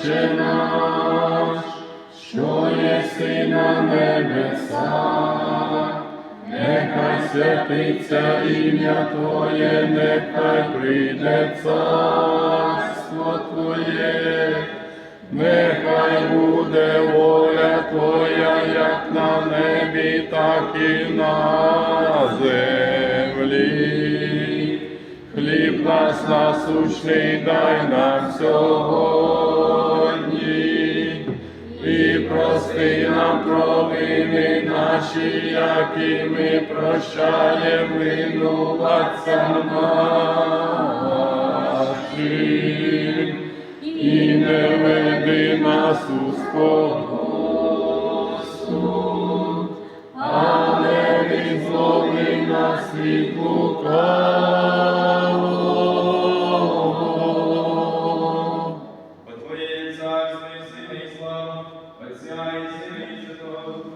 Отче наш, що єси на небесах, нехай святиться ім'я Твоє, нехай прийде царство Твоє, нехай буде воля Твоя, як на небі, так і на землі. Хліб наш насущний дай нам сьогодні, прости нам провини наші, які ми прощаємо винуватцям нашим, і не веди нас у спокусу, але відзлови нас від лукавого. Бо Твоє є царство і сила і слава, Отця і Сина і Святого Духа,